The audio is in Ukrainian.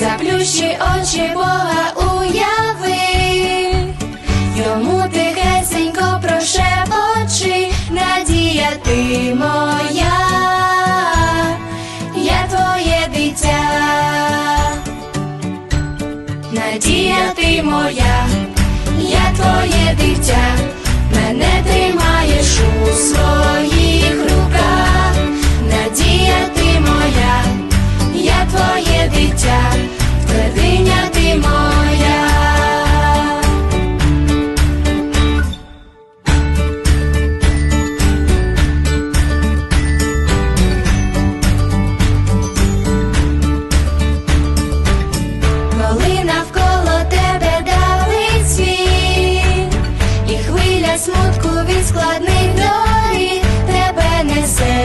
Заплющи очі Бога уяви, йому тихесенько прошепочи, надія ти моя, я твоє дитя, надія ти моя, я твоє дитя. моє дитя, твердиня ти моя. Коли навколо тебе дали світ, і хвиля смутку від складних долі тебе несе.